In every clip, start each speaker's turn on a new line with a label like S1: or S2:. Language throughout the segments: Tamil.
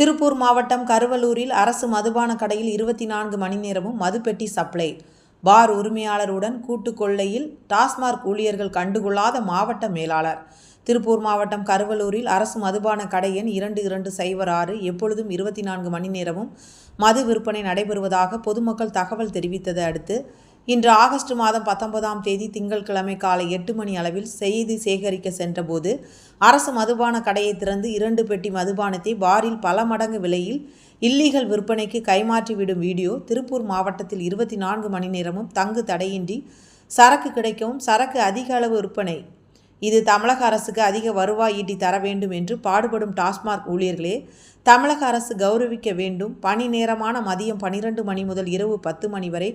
S1: திருப்பூர் மாவட்டம் கருவலூரில் அரசு மதுபான கடையில் இருபத்தி நான்கு மணி நேரமும் மதுப்பெட்டி சப்ளை. பார் உரிமையாளருடன் கூட்டு கொள்ளையில் டாஸ்மார்க் ஊழியர்கள் கண்டுகொள்ளாத மாவட்ட மேலாளர். திருப்பூர் மாவட்டம் கருவலூரில் அரசு மதுபான கடை எண் இரண்டு இரண்டு சைபர் ஆறு எப்பொழுதும் இருபத்தி நான்கு மணி நேரமும் மது விற்பனை நடைபெறுவதாக பொதுமக்கள் தகவல் தெரிவித்ததை அடுத்து இன்று ஆகஸ்ட் மாதம் பத்தொன்பதாம் தேதி திங்கட்கிழமை காலை எட்டு மணி அளவில் செய்தி சேகரிக்க சென்றபோது அரசு மதுபான கடையை திறந்து இரண்டு பெட்டி மதுபானத்தை பாரில் பல மடங்கு விலையில் இல்லீகல் விற்பனைக்கு கைமாற்றிவிடும் வீடியோ திருப்பூர் மாவட்டத்தில் இருபத்தி நான்கு மணி நேரமும் தங்கு தடையின்றி சரக்கு கிடைக்கவும் சரக்கு அதிக அளவு விற்பனை. இது தமிழக அரசுக்கு அதிக வருவாய் ஈட்டி தர வேண்டும் என்று பாடுபடும் டாஸ்மாக் ஊழியர்களே தமிழக அரசு கௌரவிக்க வேண்டும். பணி நேரமான மதியம் பனிரெண்டு மணி முதல் இரவு பத்து மணி வரை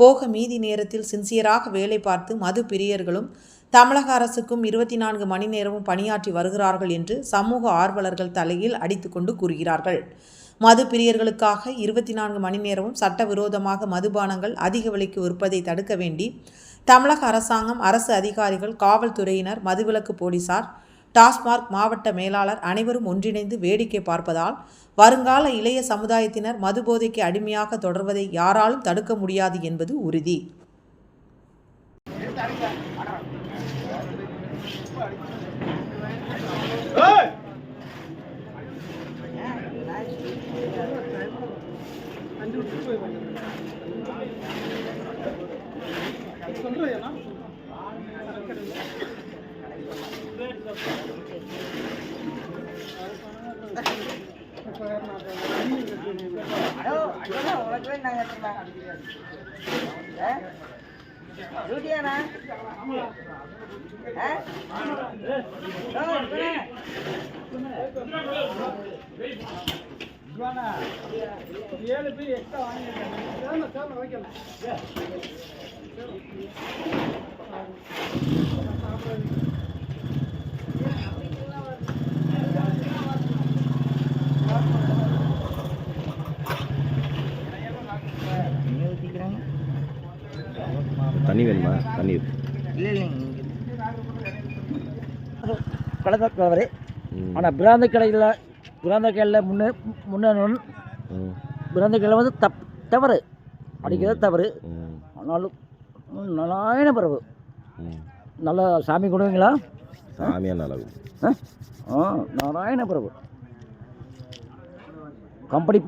S1: போக மீதி நேரத்தில் சின்சியராக வேலை பார்த்து மது பிரியர்களும் தமிழக அரசுக்கும் இருபத்தி நான்கு மணி நேரமும் பணியாற்றி வருகிறார்கள் என்று சமூக ஆர்வலர்கள் தலையில் அடித்துக்கொண்டு கூறுகிறார்கள். மது பிரியர்களுக்காக இருபத்தி நான்கு மணி நேரமும் சட்டவிரோதமாக மதுபானங்கள் அதிக விலைக்கு விற்பதை தடுக்க வேண்டி தமிழக அரசாங்கம் அரசு அதிகாரிகள் காவல்துறையினர் மதுவிலக்கு போலீசார் டாஸ்மார்க் மாவட்ட மேலாளர் அனைவரும் ஒன்றிணைந்து வேடிக்கை பார்ப்பதால் வருங்கால இளைய சமுதாயத்தினர் மதுபோதைக்கு அடிமையாக தொடர்வதை யாராலும் தடுக்க முடியாது என்பது உறுதி.
S2: உனக்கு டியூட்டியாண்ணா
S3: ஏழு பேர் எக்ஸ்ட்ரா வாங்கியிருக்காங்க வைக்கலாம்
S4: தண்ணி வேணுமா?
S2: இல்லைங்க கடந்த தவறு. ஆனால் பிராந்த கடையில் பிராந்த கடையில் முன்னே முன்னே
S4: ம்.
S2: பிராந்த கடையில் வந்து தப் தவறு. அடிக்கிறது தவறு. ஆனாலும் நாராயண பிரபு
S4: ம்.
S2: நல்ல சாமி கொடுவீங்களா
S4: சாமியான அளவு
S2: ஆ? ஆ நாராயண பிரபு கம்பெனி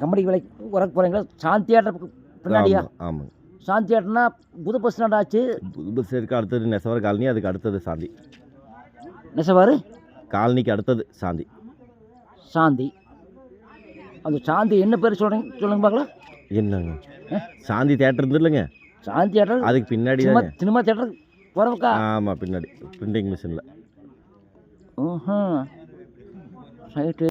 S2: கம்பெனி வேலைக்கு ஒர்க் போகிறீங்களா சாந்தி தியேட்டர் பின்னாடியா?
S4: ஆமாம்
S2: சாந்தி தியேட்டர்னா புது பஸ் ஸ்டாண்ட் ஆச்சு?
S4: புது பஸ் ஸ்டாண்டுக்கு அடுத்தது நெசவர் காலனி அதுக்கு அடுத்தது சாந்தி.
S2: நெசவாரு
S4: காலனிக்கு அடுத்தது சாந்தி.
S2: சாந்தி. அந்த சாந்தி என்ன பேர் சொல்கிறீங்க சொல்லுங்க பார்க்கலாம்.
S4: என்னங்க? சாந்தி தேட்டர் இருந்து இல்லைங்க?
S2: சாந்தி தியேட்டர்
S4: அதுக்கு பின்னாடி
S2: சினிமா
S4: தானே
S2: சினிமா தியேட்டர் போகிறவக்கா
S4: ஆமாம் பின்னாடி. பிரிண்டிங் மிஷினில்
S2: ரைட்டு